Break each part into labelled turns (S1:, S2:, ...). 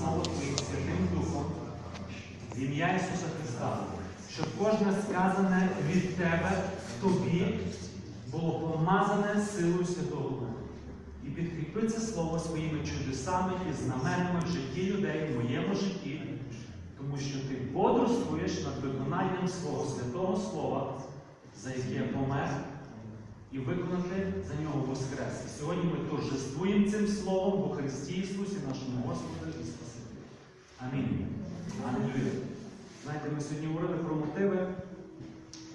S1: Твоїм Святим Духом в ім'я Ісуса Христа, щоб кожне сказане від Тебе в Тобі було помазане силою Святого Духа. І підкріпи це слово своїми чудесами і знаменами в житті людей, в моєму житті, тому що ти бодрствуєш над виконанням свого святого Слова, за яке я помер, і виконати за нього воскрес. І сьогодні ми торжествуємо цим словом у Христі Ісусі, нашому Господу і Спасителю. Амінь. Алілуя. Знаєте, ми сьогодні говорили про мотиви.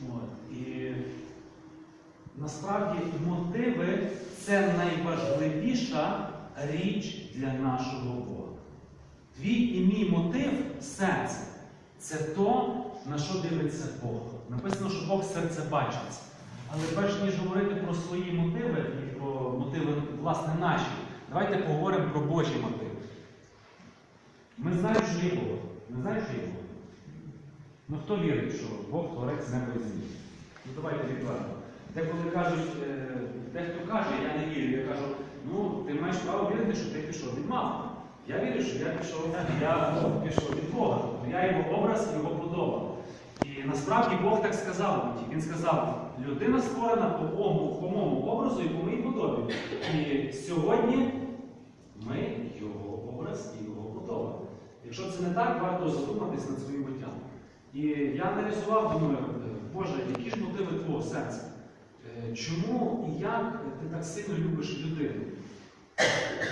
S1: От, і насправді мотиви це найважливіша річ для нашого Бога. Твій і мій мотив серце це то, на що дивиться Бог. Написано, що Бог серце бачить. Але перш ніж говорити про свої мотиви і про мотиви, власне, наші, давайте поговоримо про Божі мотиви. Ми знаємо, що є Бог. Ми знаємо, що є Бог. Ну хто вірить, що Бог творець неба і землі? Ну давайте відверто. Деколи кажуть, е, дехто каже, я не вірю, я кажу, ну ти маєш право вірити, що ти пішов від мами. Я вірю, що я пішов, я пішов від Бога. Тобто я його образ, його подоба. І насправді Бог так сказав. Він сказав, людина створена по моєму, по моєму образу і по моїй подобі. І сьогодні ми його образ і його. Якщо це не так, варто задуматись над своїм буттям. І я аналізував, думаю, Боже, які ж мотиви твого серця? Е, Чому і як ти так сильно любиш людину?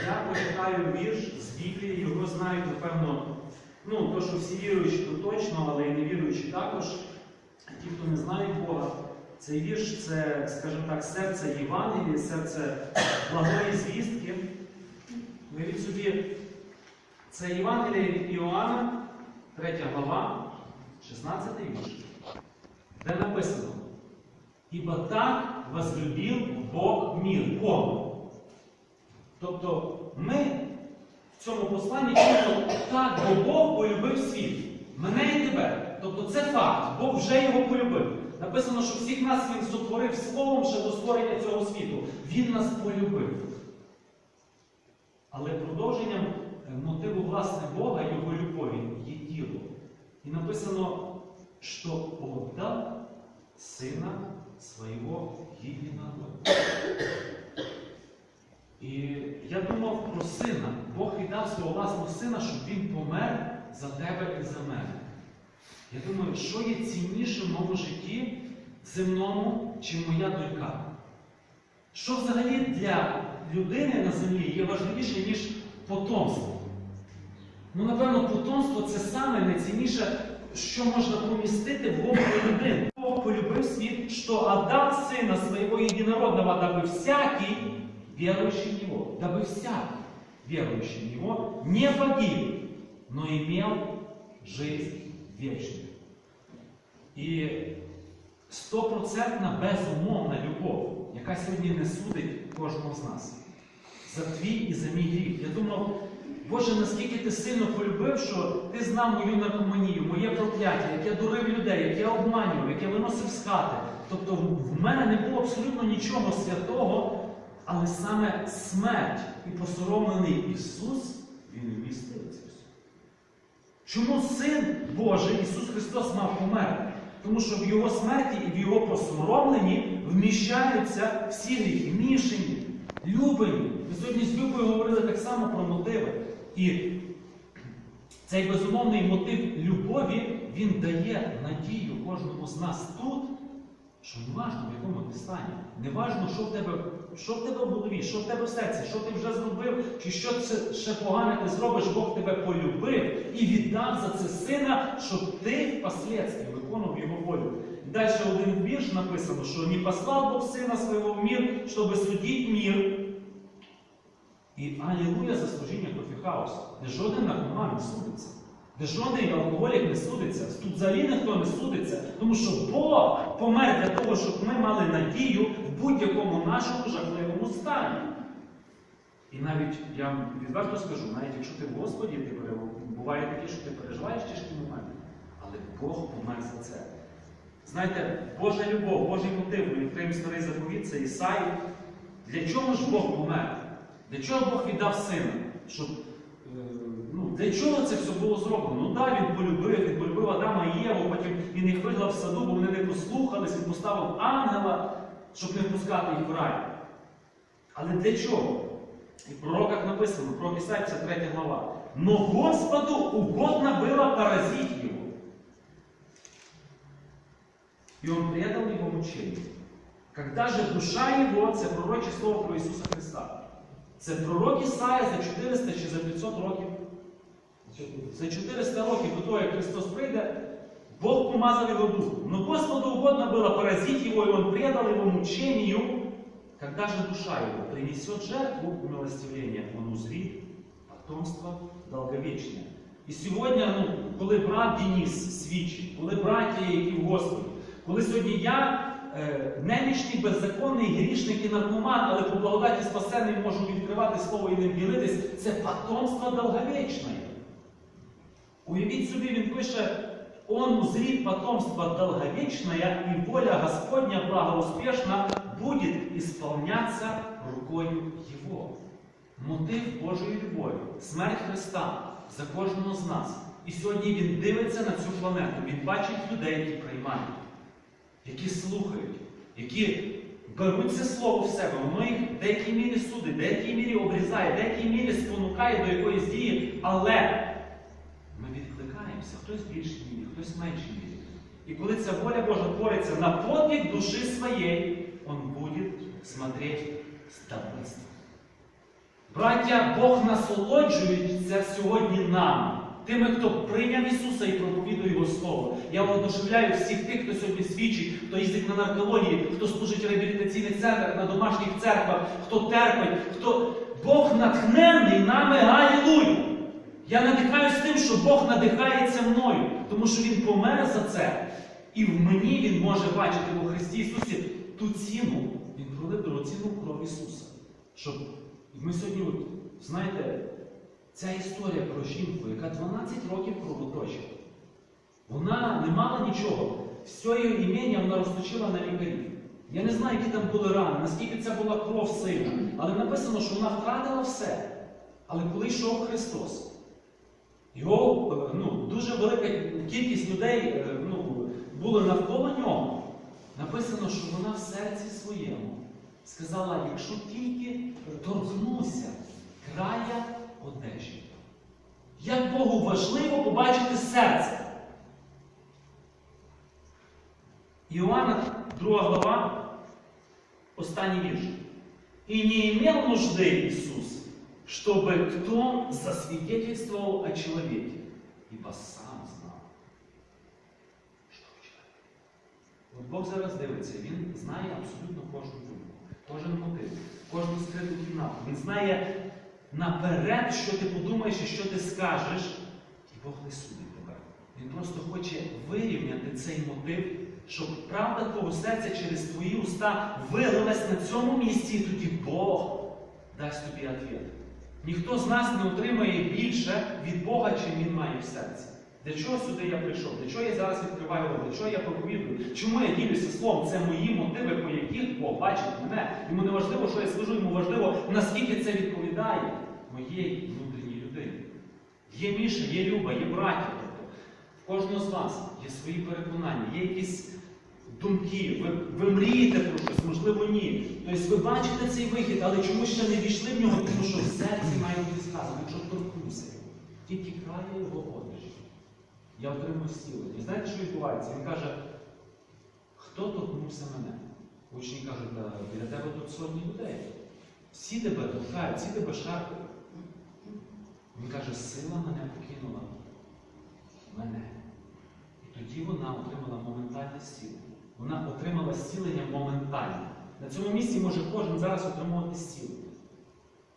S1: Я почитаю вірш з Біблії, його знають, напевно, ну, то, що всі віруючі, то точно, але і невіруючі також. Ті, хто не знають Бога, цей вірш це, скажімо так, серце Євангелії, серце благої звістки. Уявіть собі, це Євангеліє від Іоанна, 3 глава, 16 вірш, де написано: Ібо так возлюбив Бог мір. Кого? Тобто ми в цьому посланні чуємо, так, бо Бог полюбив світ. Мене і тебе. Тобто це факт. Бог вже його полюбив. Написано, що всіх нас Він сотворив словом ще до створення цього світу. Він нас полюбив. Але продовженням мотиву власне Бога, його любові, є діло. І написано, що отдав сина свого єдиного. І я думав про сина. Бог віддав свого власного сина, щоб він помер за тебе і за мене. Я думаю, що є цінніше в моєму житті земному, чим моя донька? Що взагалі для людини на землі є важливіше, ніж потомство? Ну, напевно, потомство це саме найцінніше, що можна помістити в голову людини. Бог полюбив світ, що отдав сина своего единородного, дабы всякий, верующий в Него, дабы всякий, верующий в Него, не погиб, но имел жизнь вечную. І стопроцентна безумовна любов, яка сьогодні не судить кожного з нас. За твій і за мій гріх. Я думав, Боже, наскільки ти сильно полюбив, що ти знав мою наркоманію, моє прокляття, як я дурив людей, як я обманював, як я виносив з хати. Тобто в мене не було абсолютно нічого святого, але саме смерть і посоромлений Ісус, Він вмістив це. Чому Син Божий Ісус Христос мав померти? Тому що в Його смерті і в Його посоромленні вміщаються всі гріхи, мішені, любені. Ми сьогодні з Любою говорили так само про мотиви. І цей безумовний мотив любові, він дає надію кожному з нас тут, що не важно, в якому ти стані, не важно, що в тебе, що в тебе в голові, що в тебе в серці, що ти вже зробив, чи що це ще погане ти зробиш, Бог тебе полюбив і віддав за це сина, щоб ти впоследствии виконував його волю. Далі один вірш написано, що не послав Бог сина свого в мир, щоб судити мир. І алілуя за служіння Кофіхаусу, де жоден наркоман не судиться, де жоден алкоголік не судиться, тут взагалі ніхто не судиться, тому що Бог помер для того, щоб ми мали надію в будь-якому нашому жахливому стані. І навіть я вам відверто скажу, навіть якщо ти в Господі, ти буває таке, що ти переживаєш тяжкі моменти, але Бог помер за це. Знаєте, Божа любов, Божий мотив, ми відкриємо старий заповіт, це Ісаї. Для чого ж Бог помер? Для чого Бог віддав сина? Щоб е, ну, для чого це все було зроблено? Ну так, він полюбив, він полюбив Адама і Єву, потім він їх вигнав в саду, бо вони не послухались, він поставив ангела, щоб не впускати їх в рай. Але для чого? І в пророках написано, про Ісаї, це 3 глава. Но Господу угодно было поразить его. И он предал его мучению. Когда же душа его, це пророче слово про Ісуса Христа. Це пророк Ісая за 400 чи за 500 років. За 400 років до того, як Христос прийде, Бог помазав его духом. Но Господу угодно было поразить его, и он предал его мучению. Когда же душа его принесет жертву умилостивления, он узрит потомство долговечне. І сьогодні, ну, коли брат Дініс свідчить, коли браття, які в Господі, коли сьогодні я немічний, беззаконний, грішник і наркоман, але по благодаті спасений можу відкривати слово і ним ділитись, це потомство долговечне. Уявіть собі, він пише, он узрит потомство долговечное, и воля Господня благоуспешно будет исполняться рукою Его. Мотив Божої любові, смерть Христа за кожного з нас. І сьогодні Він дивиться на цю планету, Він бачить людей, які приймають, які слухають, які беруть це слово в себе, воно їх в деякій мірі судить, в деякій мірі обрізає, в деякій мірі спонукає до якоїсь дії, але ми відкликаємося, хтось в мірі, хтось в меншій мірі. І коли ця воля Божа твориться на подвиг душі своєї, Он буде смотреть з. Браття, Бог насолоджується сьогодні нами, тими, хто прийняв Ісуса і проповідує Його Слово. Я воодушевляю всіх тих, хто сьогодні свідчить, хто їздить на наркології, хто служить в реабілітаційних центрах, на домашніх церквах, хто терпить, хто Бог натхнений нами, галілуя! Я надихаюсь тим, що Бог надихається мною, тому що Він помер за це. І в мені Він може бачити у Христі Ісусі ту ціну, Він пролив дорогоцінну кров Ісуса. Щоб ми сьогодні, знаєте, ця історія про жінку, яка 12 років кровоточила, вона не мала нічого. Все її імення вона розточила на лікарів. Я не знаю, які там були рани, наскільки це була кров сильна. Але написано, що вона втратила все. Але коли йшов Христос, його е, ну, дуже велика кількість людей е, ну, були навколо нього. Написано, що вона в серці своєму сказала, якщо тільки торкнуся края одежі. Як Богу важливо побачити серце. Іоанна, 2 глава, останній вірш. І не имел нужды Иисус, чтобы кто засвидетельствовал о человеке, ибо сам знал, що в чоловіка. От Бог зараз дивиться, Він знає абсолютно кожну думку, кожен мотив, кожну скриту кімнату. Він знає наперед, що ти подумаєш і що ти скажеш, Бог не судить тебе. Він просто хоче вирівняти цей мотив, щоб правда твого серця через твої уста вилилась на цьому місці, і тоді Бог дасть тобі відповідь. Ніхто з нас не отримає більше від Бога, чим він має в серці. Для чого сюди я прийшов? Для чого я зараз відкриваю рот? Для чого я проповідую? Чому я ділюся словом? Це мої мотиви, по яких Бог бачить мене. Йому не важливо, що я скажу, йому важливо, наскільки це відповідає людині. Є Міша, є Люба, є браття. Тобто, в кожного з вас є свої переконання, є якісь думки, ви, ви мрієте про щось, можливо, ні. Тобто ви бачите цей вихід, але чомусь ще не війшли в нього, тому що в серці має бути сказано, якщо торкнуся, тільки крає його одежі. Я отримую зцілення. Знаєте, що відбувається? Він каже, хто торкнувся мене? Учні кажуть, «Та біля тебе тут сотні людей. Всі тебе торкають, всі тебе шарпають. Він каже, сила мене покинула. Мене. І тоді вона отримала моментальне зцілення. Вона отримала зцілення моментально. На цьому місці може кожен зараз отримувати зцілення.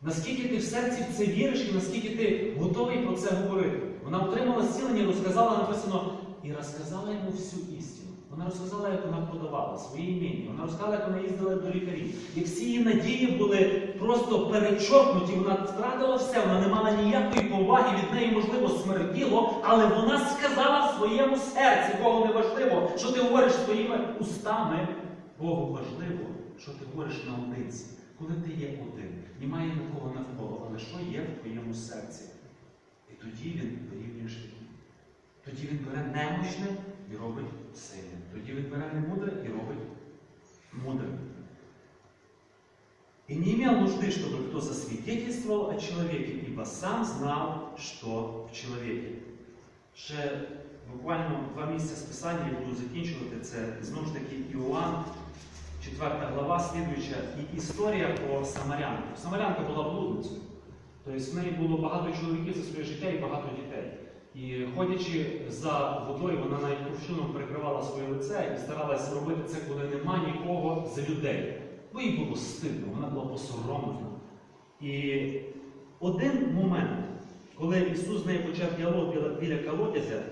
S1: Наскільки ти в серці в це віриш і наскільки ти готовий про це говорити? Вона отримала зцілення, розказала, написано, і розказала йому всю істину. Вона розказала, як вона продавала своє ім'я. Вона розказала, як вона їздила до лікарів. Як всі її надії були просто перечоркнуті, вона втратила все, вона не мала ніякої поваги, від неї, можливо, смерділо, але вона сказала в своєму серці, Богу не важливо, що ти говориш своїми устами. Богу важливо, що ти говориш наодинці, коли ти є один. Немає нікого навколо, але що є в твоєму серці. І тоді він вирівнює шляхи. Тоді він бере немощне і робить сильним. Тоді він бере немудре і робить мудрим. И не имел нужды, чтобы кто засвидетельствовал о человеке, ибо сам знал, что в человеке. Ще буквально два місця з Писання я буду закінчувати. Це знову ж таки Іоанн, 4 глава, слідуюча, і історія про Самарянку. Самарянка була блудницею. Тобто в неї було багато чоловіків за своє життя і багато дітей. І ходячи за водою, вона навіть кувшином перекривала своє лице і старалася робити це, коли нема нікого з людей. Бо їй було стидно, вона була посоромлена. І один момент, коли Ісус з нею почав діалог біля, біля колодязя,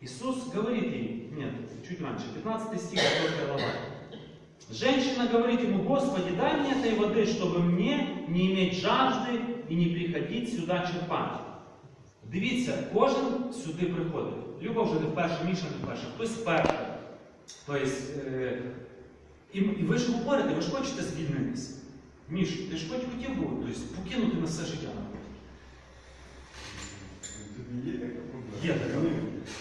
S1: Ісус говорить їй, нет, чуть раньше, 15 стих, 4 глава. Женщина говорит ему, Господи, дай мне этой воды, чтобы мне не иметь жажды и не приходить сюда черпать. Дивіться, кожен сюди приходить. Люба вже не вперше, Міша не вперше, хтось вперше. Тобто, е, і, і ви ж говорите, ви ж хочете звільнитися. Міш, ти ж хоч хотів би тобто, покинути на все життя на
S2: Тобі є така проблема?
S1: Є така.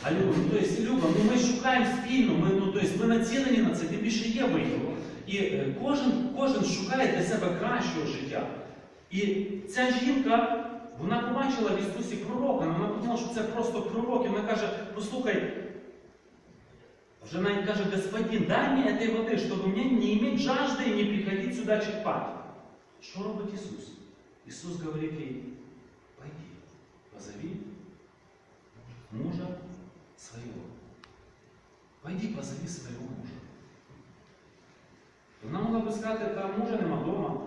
S1: А Люба, ну, тобто, Люба, ну ми шукаємо спільно, ми, ну, тобто, ми націлені на це, тим більше є вихід. І е, кожен, кожен шукає для себе кращого життя. І ця жінка, вона побачила в Ісусі пророка, вона подумала, що це просто пророк, і вона каже, послухай, вже навіть каже, господин, дай мені этой води, щоб мені не иметь жажди і не приходити сюди черпати. Що робить Ісус? Ісус говорить їй, пойди, позови мужа своего. Пойди позови своего мужа. Вона могла би сказати, та мужа нема вдома.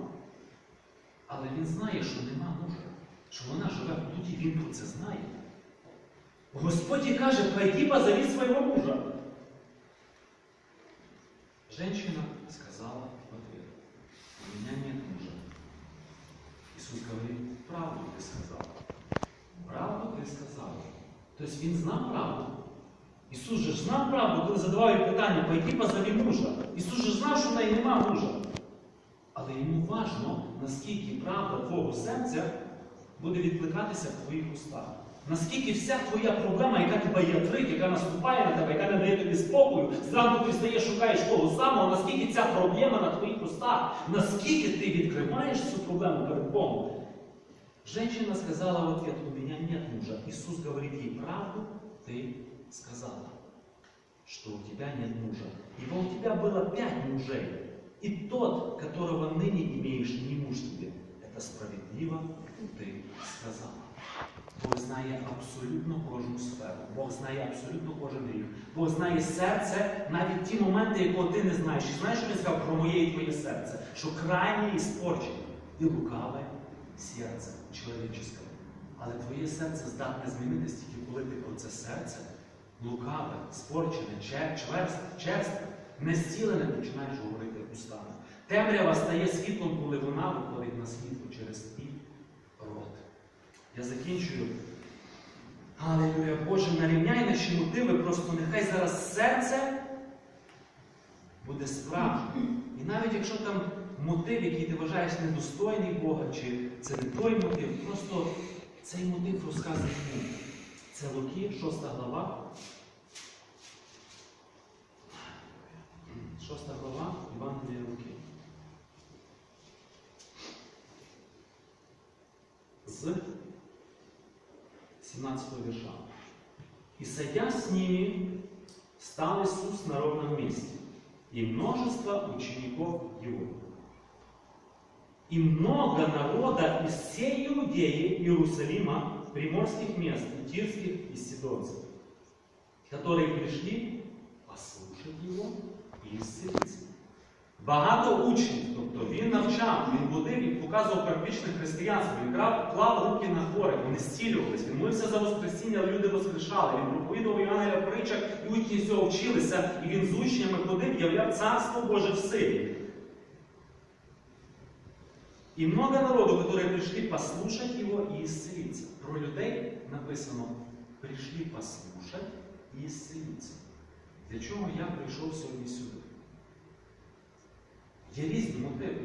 S1: Але він знає, що нема мужа, що вона живе в блуді, він про це знає. Господь їй каже, пойди позови своего мужа. Женщина сказала в ответ, у меня нет мужа. Иисус говорит, правду ты сказала. Правду ти сказала. Тобто він знав правду. Ісус же знав правду, коли задавав їй питання, пойди позови мужа. Ісус же знав, що в неї нема мужа. Але йому важно, наскільки правда твого серця буде відкликатися в твоїх устах. Наскільки вся твоя проблема, яка тебе ятрить, яка наступає на тебе, яка не дає тобі спокою, зранку ти встаєш, шукаєш того самого, наскільки ця проблема на твоїх устах, наскільки ти відкриваєш цю проблему перед Богом. Женщина сказала в ответ, у меня нет мужа. Иисус говорит ей, правду ты сказала, что у тебя нет мужа. Ибо у тебя было пять мужей, и тот, которого ныне имеешь, не муж тебе. Это справедливо ты сказала. Бог знає абсолютно кожну сферу. Бог знає абсолютно кожен рік. Бог знає серце, навіть ті моменти, якого ти не знаєш. І знаєш, що він сказав про моє і твоє серце? Що крайнє іспорчене і лукаве серце чоловіче. Але твоє серце здатне змінитися тільки коли ти про це серце лукаве, спорчене, чер- чверсте, черстве, нестілене починаєш говорити устами. Темрява стає світлом, коли вона виходить на світло через твій рот. Я закінчую. Аллилуйя, Боже, нарівняй наші мотиви, просто нехай зараз серце буде справжнім. І навіть якщо там мотив, який ти вважаєш недостойний Бога, чи це не той мотив, просто цей мотив розказує. Це Луки, 6 глава. 6 глава Євангелія Луки. З 17 вірша. И сойдя с ними, стал Иисус на ровном месте, и множество учеников Его. И много народа из всей Иудеи, Иерусалима, приморских мест, и тирских и сидонцев, которые пришли послушать Его і исцелиться. Багато учнів, тобто він навчав, він водив і показував практичне християнство, він клав руки на хворих, вони зцілювалися, він молився за Воскресіння, люди воскрешали, він проповідував Євангелія в притчах, і учні з цього вчилися, і він з учнями ходив, являв Царство Боже в силі. И много народу, которые пришли послушать его и исцелиться. Про людей написано, пришли послушать і исцелиться. Для чого я прийшов сьогодні сюди? Є різні мотиви.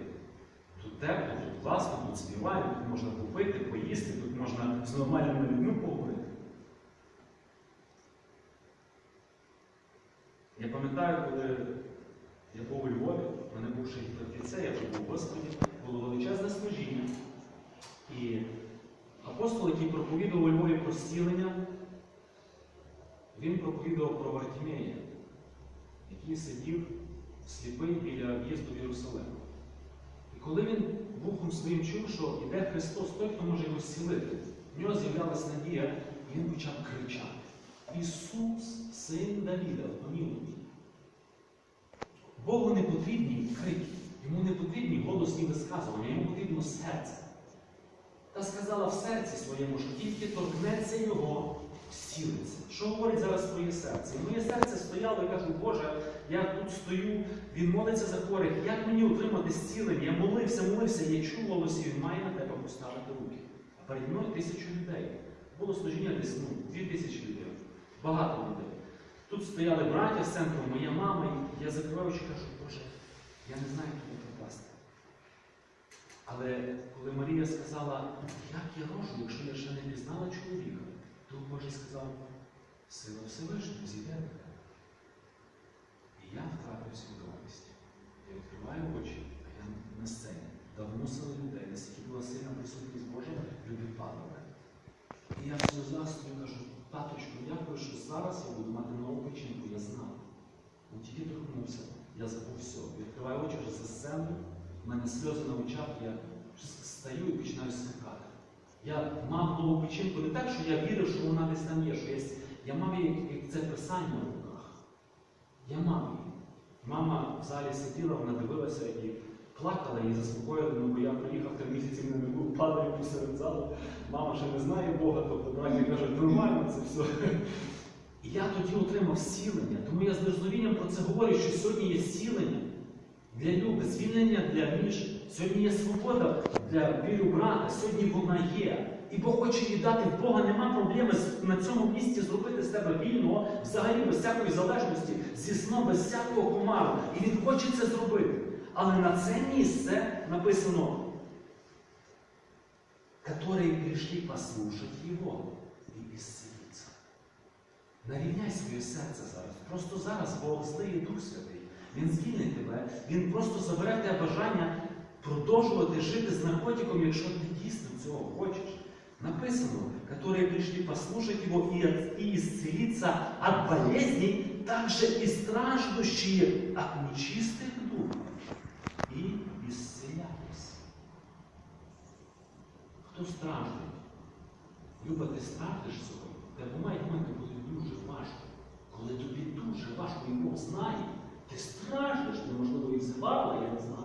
S1: Тут тепло, тут класно, тут співають, тут можна купити, поїсти, тут можна з нормальними людьми поговорити. Я пам'ятаю, коли я був у Львові, в мене був ще гіпертіце, я був у Господі, було величезне служіння. І апостол, який проповідував у Львові про зцілення, він проповідував про Вартімея, який сидів сліпий біля в'їзду в Єрусалим. І коли він вухом своїм чув, що іде Христос, той, хто може його зцілити, в нього з'являлася надія, і він почав кричати. Ісус, син Давіда, помилуй. Богу не потрібні крики, йому не потрібні голосні висказування, йому потрібно серце. Та сказала в серці своєму, що тільки торкнеться його, зцілиться. Що говорить зараз твоє серце? І моє серце стояло і кажу, Боже, я тут стою, він молиться за хворих. Як мені отримати зцілення? Я молився, молився, я чув голос, і він має на тебе поставити руки. А переді мною тисячу людей. Було служіння десь ну, дві тисячі людей. Багато людей. Тут стояли браття з центру, моя мама, і я закриваю очі кажу, Боже, я не знаю, куди попасти. Але коли Марія сказала, як я рожу, якщо я ще не пізнала чоловіка, Дух Божий сказав, сила Всевишнього зійде до тебе. І я втратив свідомість. Я відкриваю очі, а я на сцені. Давно сили людей, наскільки була сильна присутність Божа, люди падали. І я в сльозах стою кажу, таточку, дякую, що зараз я буду мати нову печінку, я знав. Він тільки торкнувся, я забув все. Відкриваю очі вже за сцену, в мене сльози на очах, я стаю і починаю смикати. Я мав нову печінку не так, що я вірив, що вона десь там є, що є. Я мав її, як це писання в руках. Я мав її. Мама в залі сиділа, вона дивилася і плакала, її заспокоїли, ну бо я приїхав три місяці, мене не падаю посеред залу. Мама ще не знає Бога, тобто браті кажуть, нормально це все. І я тоді отримав зцілення. Тому я з дерзновінням про це говорю, що сьогодні є зцілення для Люби, звільнення для Міші. Сьогодні є свобода для вірю брата, сьогодні вона є. І Бог хоче їй дати в Бога, нема проблеми на цьому місці зробити з тебе вільного, взагалі без всякої залежності, зі сном, без всякого комару. І Він хоче це зробити. Але на це місце написано, которые пришли послушать Его и исцелиться. Нарівняй своє серце зараз. Просто зараз Бог злиє Дух Святий. Він звільнить тебе, Він просто забере тебе бажання продовжувати жити з наркотиком, якщо ти дійсно цього хочеш. Написано, которые пришли послушать Его от- и исцелиться от болезней, также и страждущие от нечистых духов, и исцелялись. Хто страждає? Люба, ти страждеш сьогодні. Та буває моменти, коли дуже важко. Коли тобі дуже важко і знає, ти страждеш, ти, можливо, і згладила, я не знаю.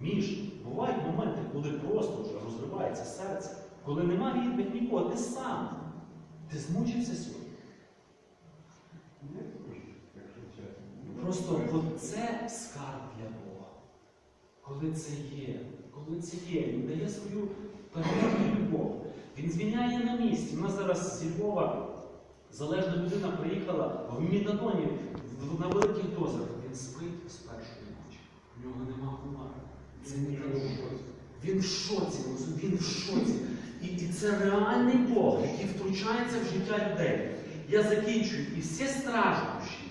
S1: Між, бувають моменти, коли просто вже розривається серце, коли нема рідних нікого, ти сам. Ти змучився сьогодні. Просто от це скарб для Бога. Коли це є, коли це є, він дає свою переможну любов. Він звільняє на місці. У нас зараз зі Львова залежна людина приїхала в Мітадоні на великих дозах. Він спить з першої ночі. У нього нема комара. Це не Бог. Він в шоці, він в шоці. І, і це реальний Бог, який втручається в життя людей. Я закінчую. І всі страждущі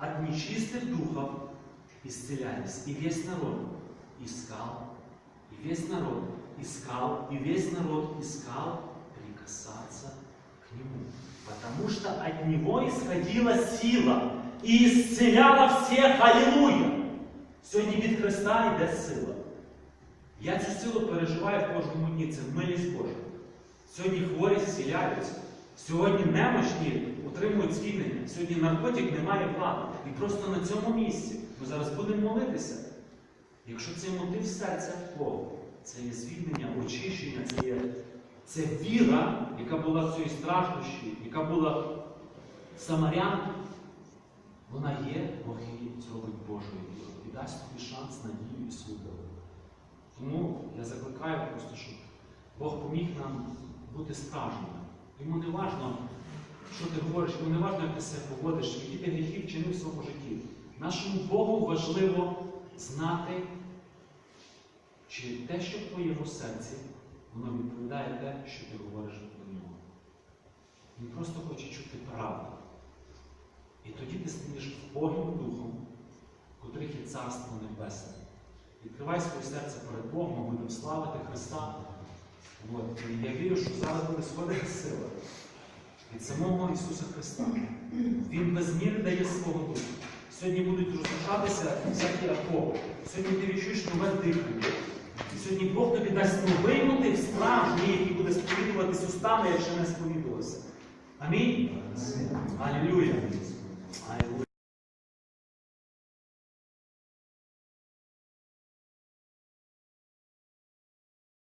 S1: от нечистых духов исцелялись. И весь народ искал, и весь народ искал, и весь народ искал прикасаться к Нему. Потому что от Него исходила сила и исцеляла всех. Аллилуйя! Сьогодні від Христа йде сила. Я цю силу переживаю в кожному дні. Це милість Божа. Сьогодні хворі зціляються. Сьогодні немощні отримують звільнення. Сьогодні наркотик не має влади. І просто на цьому місці ми зараз будемо молитися. Якщо це мотив серця Богу, це є звільнення, очищення, це є це віра, яка була в цій страждущі, яка була в вона є, Бог її зробить Божою вірою і дасть тобі шанс, надію і свободу. Тому я закликаю просто, щоб Бог поміг нам бути справжніми. Йому не важно, що ти говориш, йому не важно, як ти себе поводиш, які ти гріхи вчинив в своєму житті. Нашому Богу важливо знати, Чи те, що в твоєму серці, воно відповідає те, що ти говориш до нього? Він просто хоче чути правду. І тоді ти стаєш Богом Духом, котрих є Царство Небесне. Відкривай своє серце перед Богом, ми будемо славити Христа. От. І я вірю, що зараз буде сходити сила від самого Ісуса Христа. Він без міри дає свого Духа. Сьогодні будуть розрушатися всякі окови. Сьогодні ти відчуєш нове дихання. І сьогодні Бог тобі дасть новий мотив справжній, який буде сповідуватись устами, якщо не сповідувався. Амінь. Алілюя.